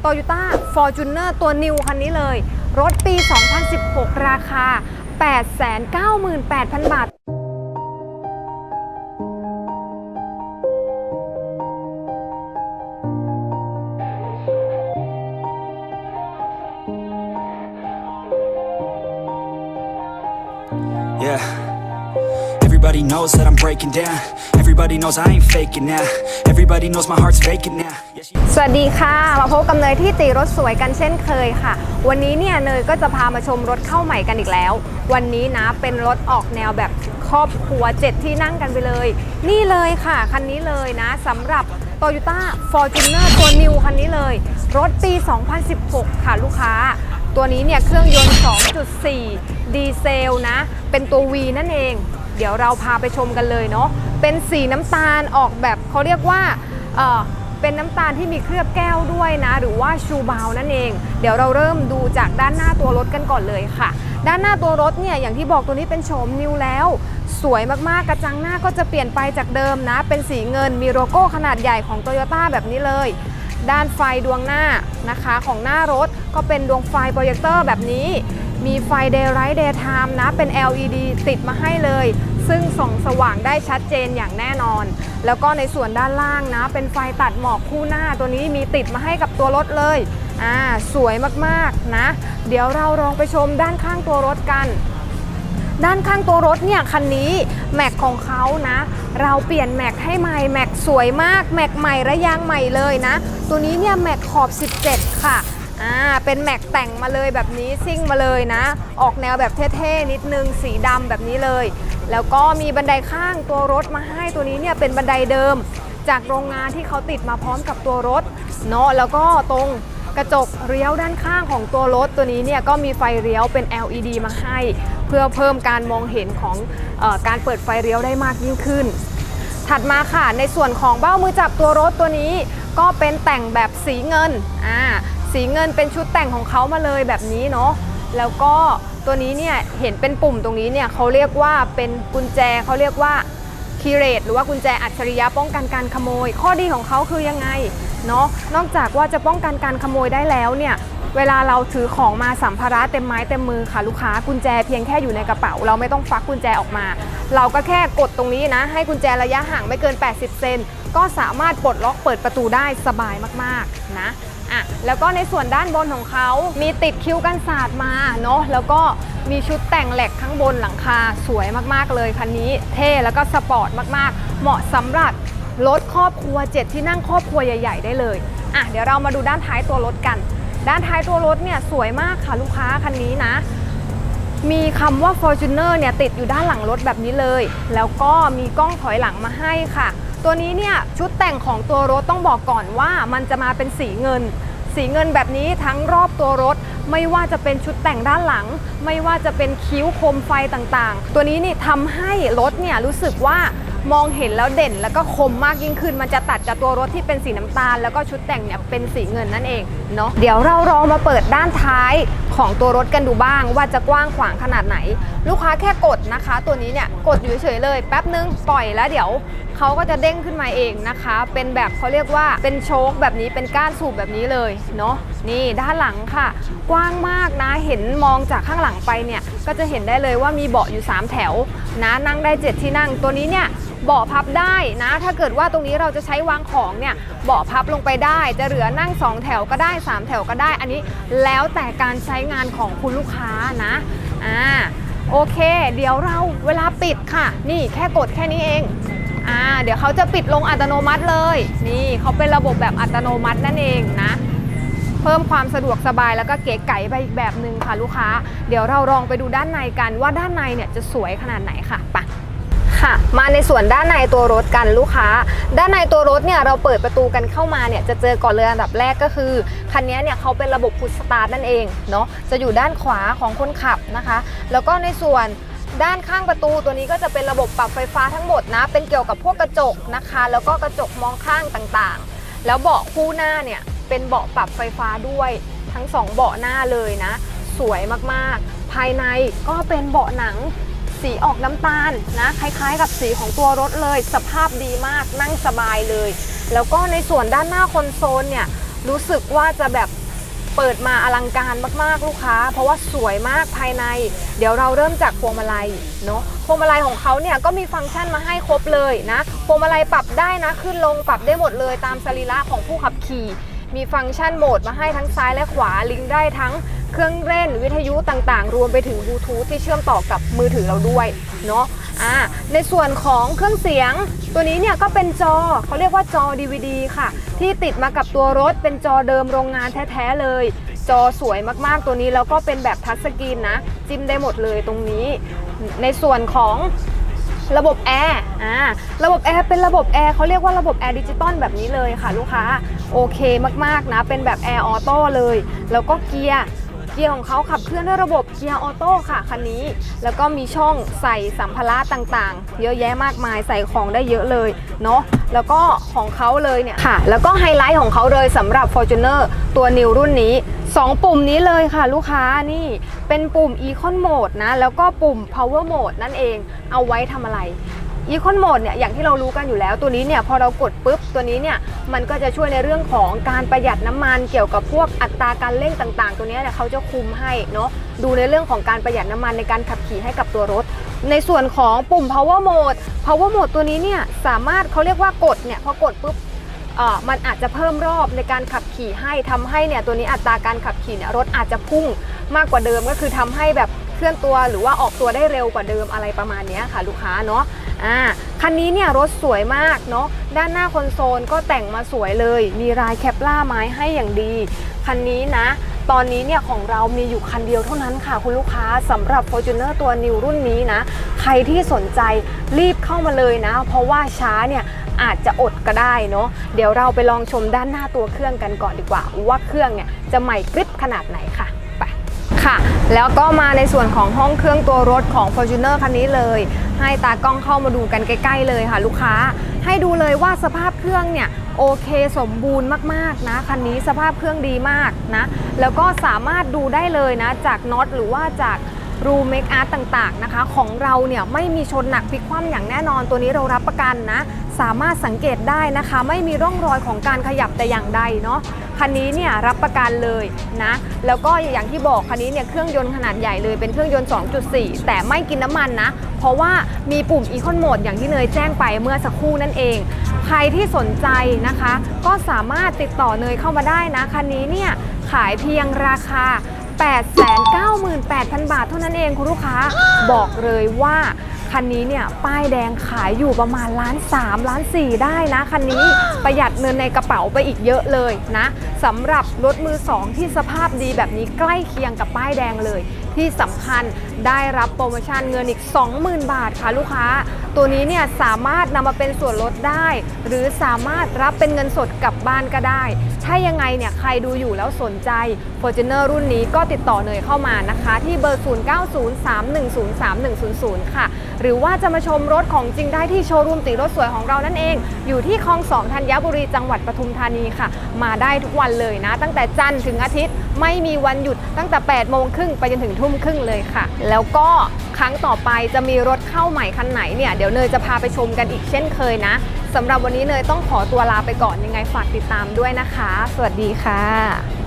โตโยต้าฟอร์จูเนอร์ตัวนิวคันนี้เลย รถปี 2016 ราคา 898,000 บาท Yeah. Everybody knows that I'm breaking down. Everybody knows I ain't faking now. Everybody knows my heart's vacant now. สวัสดีค่ะ มาพบกับเนยที่ตีรถสวยกันเช่นเคยค่ะ วันนี้เนี่ยเนยก็จะพามาชมรถเข้าใหม่กันอีกแล้ว วันนี้นะเป็นรถออกแนวแบบครอบครัว7ที่นั่งกันไปเลย นี่เลยค่ะ คันนี้เลยนะสำหรับ Toyota Fortuner ตัว New คันนี้เลย รถปี 2016 ค่ะลูกค้า ตัวนี้เนี่ยเครื่องยนต์ 2.4 ดีเซลนะ เป็นตัว V นั่นเอง เดี๋ยวเราพาไปชมกันเลยเนาะเป็นสีน้ำตาลออกแบบเขาเรียกว่าเออเป็นน้ำตาลที่มีเคลือบแก้วด้วยนะ หรือว่าชูบาวนั่นเอง เดี๋ยวเราเริ่มดูจากด้านหน้าตัวรถกันก่อนเลยค่ะ ด้านหน้าตัวรถเนี่ยอย่างที่บอกตัวนี้เป็นโฉมนิวแล้ว สวยมากๆกระจังหน้าก็จะเปลี่ยนไปจากเดิมนะ เป็นสีเงินมีโลโก้ขนาดใหญ่ของ Toyota แบบนี้เลย ด้านไฟดวงหน้านะคะของหน้ารถก็เป็นดวงไฟโปรเจคเตอร์แบบนี้ มีไฟ Daylight Daytime นะ เป็น LED ติดมาให้เลย ซึ่งส่องสว่างได้ชัดเจนอย่างแน่นอน แล้วก็ในส่วนด้านล่างนะ เป็นไฟตัดหมอกคู่หน้าตัวนี้มีติดมาให้กับตัวรถเลย อ่า สวยมากๆนะ เดี๋ยวเราลองไปชมด้านข้างตัวรถกันด้านข้างตัวรถเนี่ยคันนี้แม็กของเขานะ เราเปลี่ยนแม็กให้ใหม่แม็กสวยมากแม็กใหม่ระยางใหม่เลยนะ ตัวนี้เนี่ยแม็กขอบ 17 ค่ะ อ่าเป็นแม็กแต่งมาเลยแบบนี้ซิ่งมาเลยนะ ออกแนวแบบเท่ๆนิดนึงสีดำแบบนี้เลย แล้วก็มีบันไดข้างตัวรถมาให้ตัวนี้เนี่ยเป็นบันไดเดิม จากโรงงานที่เขาติดมาพร้อมกับตัวรถเนาะแล้วก็ตรงกระจกเลี้ยวด้านข้างของตัวรถตัวนี้เนี่ยก็มีไฟเลี้ยวเป็น LED มาให้ เพื่อเพิ่มการมองเห็นของออการเปิดไฟเลี้ยวได้มากยิ่งขึ้น ถัดมาค่ะในส่วนของเบ้ามือจับตัวรถตัวนี้ ก็เป็นแต่งแบบสีเงินอ่า สีเงินเป็นชุดแต่งของเขามาเลยแบบนี้เนาะแล้วก็ตัวนี้เนี่ยเห็นเป็นปุ่มตรงนี้เนี่ยเขาเรียกว่าเป็นกุญแจเขาเรียกว่าคีเรตหรือว่ากุญแจอัจฉริยะป้องกันการขโมย ข้อดีของเขาคือยังไงเนาะนอกจากว่าจะป้องกันการขโมยได้แล้วเนี่ยเวลาเราถือของมาสัมภาระเต็มไม้เต็มมือค่ะลูกค้ากุญแจเพียงแค่อยู่ในกระเป๋า เราไม่ต้องฟักกุญแจออกมา เราก็แค่กดตรงนี้นะ ให้กุญแจระยะห่างไม่เกิน 80 เซนก็สามารถปลดล็อกเปิดประตูได้สบายมากๆนะ อะแล้วก็ในส่วนด้านบนของเขามีติดคิ้วกันศาสตร์มาเนาะแล้วก็มีชุดแต่งแหลกข้างบนหลังคาสวยมากๆเลยคันนี้เท่แล้วก็สปอร์ตมากๆ เหมาะสำหรับรถครอบครัว 7 ที่นั่งครอบครัวใหญ่ ๆ ได้เลยอะเดี๋ยวเรามาดูด้านท้ายตัวรถกัน ด้านท้ายตัวรถเนี่ยสวยมากค่ะลูกค้าคันนี้นะ มีคำว่า Fortuner เนี่ยติดอยู่ด้านหลังรถแบบนี้เลย แล้วก็มีกล้องถอยหลังมาให้ค่ะ ตัวนี้เนี่ยชุดแต่งของตัวรถต้องบอกก่อนว่ามันจะมาเป็นสีเงิน สีเงินแบบนี้ทั้งรอบตัวรถ ไม่ว่าจะเป็นชุดแต่งด้านหลัง ไม่ว่าจะเป็นคิ้วโคมไฟต่างๆ ตัวนี้นี่ทำให้รถเนี่ยรู้สึกว่า มองเห็นแล้วเด่นแล้วก็คมมากยิ่งขึ้น มันจะตัดกับตัวรถที่เป็นสีน้ำตาล แล้วก็ชุดแต่งเนี่ยเป็นสีเงินนั่นเองเนาะเดี๋ยวเราลองมาเปิดด้านท้ายของตัวรถกันดูบ้าง ว่าจะกว้างขวางขนาดไหน ลูกค้าแค่กดนะคะ ตัวนี้เนี่ยกดอยู่เฉยๆเลย แป๊บนึงปล่อยแล้วเดี๋ยวเขาก็จะเด้งขึ้นมาเองนะคะ เป็นแบบเขาเรียกว่าเป็นโชคแบบนี้เป็นก้านสูบแบบนี้เลยเนาะนี่ด้านหลังค่ะ กว้างมากนะเห็นมองจากข้างหลังไปเนี่ยก็จะเห็นได้เลยว่ามีเบาะอยู่ 3 แถวนะนั่งได้ 7 ที่นั่ง ตัวนี้เนี่ยเบาะพับได้นะ ถ้าเกิดว่าตรงนี้เราจะใช้วางของเนี่ยเบาะพับลงไปได้ จะเหลือนั่ง 2 แถวก็ได้ 3 แถวก็ได้ อันนี้แล้วแต่การใช้งานของคุณลูกค้านะอ่าโอเค เดี๋ยวเราเวลาปิดค่ะ นี่แค่กดแค่นี้เองอ่าเดี๋ยวเขาจะปิดลงอัตโนมัติเลย นี่เขาเป็นระบบแบบอัตโนมัตินั่นเองนะ เพิ่มความสะดวกสบายแล้วก็เก๋ไก๋ไปอีกแบบหนึ่งค่ะลูกค้า เดี๋ยวเราลองไปดูด้านในกันว่าด้านในเนี่ยจะสวยขนาดไหนค่ะไปค่ะมาในส่วนด้านในตัวรถกันลูกค้า ด้านในตัวรถเนี่ยเราเปิดประตูกันเข้ามาเนี่ยจะเจอก่อนเลยอันดับแรกก็คือคันนี้เนี่ยเขาเป็นระบบพุชสตาร์ทนั่นเองเนาะจะอยู่ด้านขวาของคนขับนะคะ แล้วก็ในส่วนด้านข้างประตูตัวนี้ก็จะเป็นระบบปรับไฟฟ้าทั้งหมดนะเป็นเกี่ยวกับพวกกระจกนะคะ แล้วก็กระจกมองข้างต่างๆ แล้วเบาะคู่หน้าเนี่ย เป็นเบาะปรับไฟฟ้าด้วยทั้งสองเบาะหน้าเลยนะ สวยมากๆ ภายในก็เป็นเบาะหนังสีออกน้ำตาลนะคล้ายๆ กับสีของตัวรถเลย สภาพดีมากนั่งสบายเลย แล้วก็ในส่วนด้านหน้าคอนโซลเนี่ยรู้สึกว่าจะแบบเปิดมาอลังการมากๆลูกค้า เพราะว่าสวยมากภายใน เดี๋ยวเราเริ่มจากพวงมาลัยเนาะพวงมาลัยของเขาเนี่ยก็มีฟังก์ชันมาให้ครบเลยนะพวงมาลัยปรับได้นะขึ้นลงปรับได้หมดเลยตามสรีระของผู้ขับขี่ มีฟังก์ชันโหมดมาให้ทั้งซ้ายและขวาลิงก์ได้ทั้งเครื่องเล่นวิทยุต่างๆ รวมไปถึงบลูทูธที่เชื่อมต่อกับมือถือเราด้วยเนาะอ่าในส่วนของเครื่องเสียง ตัวนี้เนี่ยก็เป็นจอเขาเรียกว่าจอ DVD ค่ะ ที่ติดมากับตัวรถเป็นจอเดิมโรงงานแท้ๆเลย จอสวยมากๆตัวนี้แล้วก็เป็นแบบทัชสกรีนนะ จิ้มได้หมดเลยตรงนี้ ในส่วนของ ระบบแอร์อ่าระบบแอร์เป็นระบบแอร์เขาเรียกว่าระบบแอร์ดิจิตอลแบบนี้เลยค่ะลูกค้าโอเคมากๆนะ เป็นแบบแอร์ออโต้เลย แล้วก็เกียร์เกียร์ของเขาขับเคลื่อนด้วยระบบเกียร์ออโต้ค่ะคันนี้ แล้วก็มีช่องใส่สัมภาระต่างๆ เยอะแยะมากมายใส่ของได้เยอะเลยเนาะแล้วก็ของเขาเลยเนี่ยค่ะ แล้วก็ไฮไลท์ของเขาเลยสำหรับ Fortuner ตัว New รุ่นนี้ 2 ปุ่มนี้เลยค่ะลูกค้านี่เป็นปุ่ม Econ Mode นะ แล้วก็ปุ่ม Power Mode นั่นเองเอาไว้ทำอะไรอีคอนโหมดเนี่ยอย่างที่เรารู้กันอยู่แล้วตัวนี้เนี่ยพอเรากดปุ๊บตัวนี้เนี่ยมันก็จะช่วยในเรื่องของการประหยัดน้ำมันเกี่ยวกับพวกอัตราการเร่งต่างๆ ตัวนี้เนี่ยเขาจะคุมให้เนาะดูในเรื่องของการประหยัดน้ำมันในการขับขี่ให้กับตัวรถ ในส่วนของปุ่ม power mode power mode ตัวนี้เนี่ยสามารถเขาเรียกว่ากดเนี่ยพอกดปุ๊บ มันอาจจะเพิ่มรอบในการขับขี่ให้ทำให้เนี่ยตัวนี้อัตราการขับขี่เนี่ยรถอาจจะพุ่งมากกว่าเดิมก็คือทำให้แบบเคลื่อนตัวหรือว่าออกตัวได้เร็วกว่าเดิมอะไรประมาณนี้ค่ะลูกค้าเนาะอ่าคันนี้เนี่ยรถสวยมากเนาะด้านหน้าคอนโซลก็แต่งมาสวยเลย มีลายแคปล่าไม้ให้อย่างดี คันนี้นะ ตอนนี้เนี่ยของเรามีอยู่คันเดียวเท่านั้นค่ะคุณลูกค้าสำหรับ Fortuner ตัว New รุ่นนี้นะ ใครที่สนใจรีบเข้ามาเลยนะ เพราะว่าช้าเนี่ย อาจจะอดก็ได้เนาะเดี๋ยวเราไปลองชมด้านหน้าตัวเครื่องกันก่อนดีกว่า ว่าเครื่องเนี่ยจะใหม่กริบขนาดไหนค่ะไปค่ะ แล้วก็มาในส่วนของห้องเครื่องตัวรถของ Fortuner คันนี้เลย ให้ตากล้องเข้ามาดูกันใกล้ ๆ เลยค่ะ ลูกค้า ให้ดูเลยว่าสภาพเครื่องเนี่ยโอเคสมบูรณ์มากๆนะคันนี้สภาพเครื่องดีมากนะแล้วก็สามารถดูได้เลยนะจากน็อตหรือว่าจาก รูเมคอาร์ตต่างๆนะคะ ของเราเนี่ยไม่มีชนหนักพลิกคว่ำอย่างแน่นอนตัวนี้เรารับประกันนะ สามารถสังเกตได้นะคะ ไม่มีร่องรอยของการขยับแต่อย่างใดเนาะคันนี้เนี่ยรับประกันเลยนะ แล้วก็อย่างที่บอกคันนี้เนี่ยเครื่องยนต์ขนาดใหญ่เลยเป็นเครื่องยนต์ 2.4 แต่ไม่กินน้ำมันนะ เพราะว่ามีปุ่ม Econ Mode อย่างที่เนยแจ้งไปเมื่อสักครู่นั่นเอง ใครที่สนใจนะคะ ก็สามารถติดต่อเนยเข้ามาได้นะ คันนี้เนี่ยขายเพียงราคา 898,000 บาทเท่านั้นเองคุณลูกค้าบอกเลยว่าคันนี้เนี่ยป้ายแดงขายอยู่ประมาณล้านสามล้านสี่ได้นะคันนี้ประหยัดเงินในกระเป๋าไปอีกเยอะเลยนะสำหรับรถมือสองที่สภาพดีแบบนี้ใกล้เคียงกับป้ายแดงเลย ที่สำคัญได้รับโปรโมชั่นเงินอีก 20,000 บาทค่ะลูกค้า ตัวนี้เนี่ยสามารถนำมาเป็นส่วนลดได้ หรือสามารถรับเป็นเงินสดกลับบ้านก็ได้ ถ้ายังไงเนี่ยใครดูอยู่แล้วสนใจ Fortuner รุ่นนี้ก็ติดต่อเนยเข้ามานะคะ ที่เบอร์ 0903103100 ค่ะ หรือว่าจะมาชมรถของจริงได้ที่โชว์รูมตีรถสวยของเรานั่นเอง อยู่ที่คลองสองธัญบุรีจังหวัดปทุมธานีค่ะ มาได้ทุกวันเลยนะ ตั้งแต่จันทร์ถึงอาทิตย์ ไม่มีวันหยุดตั้งแต่ 8 โมงครึ่งไปจนถึงทุ่มครึ่งเลยค่ะ แล้วก็ครั้งต่อไปจะมีรถเข้าใหม่คันไหนเนี่ยเดี๋ยวเนยจะพาไปชมกันอีกเช่นเคยนะสำหรับวันนี้เนยต้องขอตัวลาไปก่อนยังไงฝากติดตามด้วยนะคะ สวัสดีค่ะ